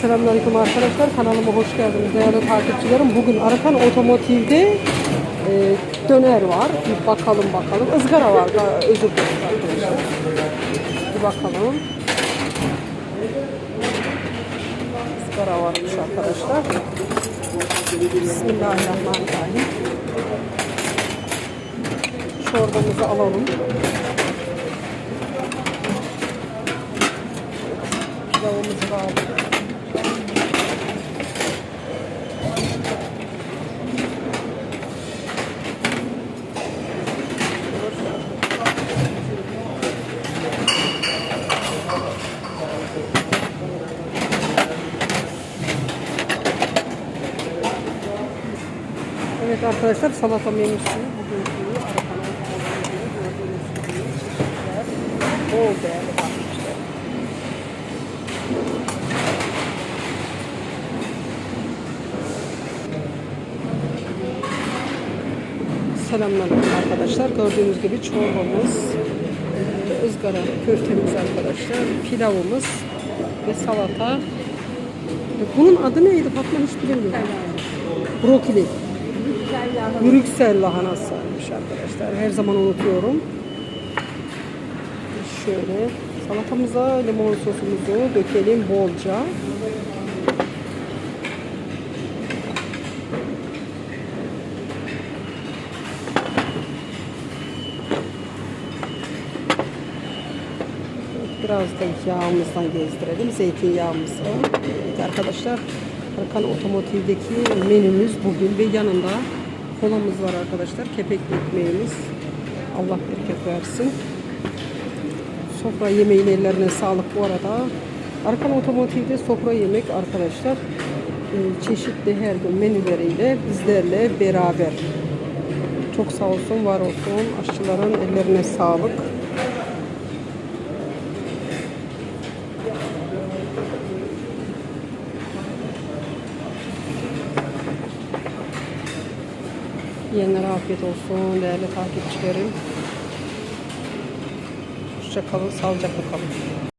Selamünaleyküm arkadaşlar. Kanalıma hoş geldiniz değerli takipçilerim. Bugün Arakan Otomotiv'de e, döner var. Bir bakalım bakalım. Izgara var. da Özür dilerim arkadaşlar. Bir bakalım. Izgara varmış arkadaşlar. Bismillahirrahmanirrahim. Çorbamızı alalım. Pilavımızı da aldık. Evet arkadaşlar salata menüsü bugünkü Arakan Otomotiv'de gördüğünüz gibi çeşitler bol değerli takipçiler. Selamünaleyküm arkadaşlar. Gördüğünüz gibi çorbamız, e, ızgara köftemiz arkadaşlar, pilavımız ve salata. Bunun adı neydi Fatma hiç bilmiyorum. Brokoli. Brüksel lahanasıymış arkadaşlar. Her zaman unutuyorum. Şöyle salatamıza limon sosumuzu dökelim bolca. Biraz da yağımızdan gezdirelim. Zeytinyağımızı. Evet arkadaşlar. Arkan Otomotiv'deki menümüz bugün ve yanında kolamız var arkadaşlar. Kepekli ekmeğimiz. Allah bereket versin. Sofra yemeğin ellerine sağlık bu arada. Arkan Otomotiv'de sofra yemek arkadaşlar e, çeşitli her gün menüleriyle bizlerle beraber. Çok sağ olsun, var olsun. Aşçıların ellerine sağlık. Yiyenlere afiyet olsun değerli takipçilerim. Hoşça kalın, sağlıcakla kalın.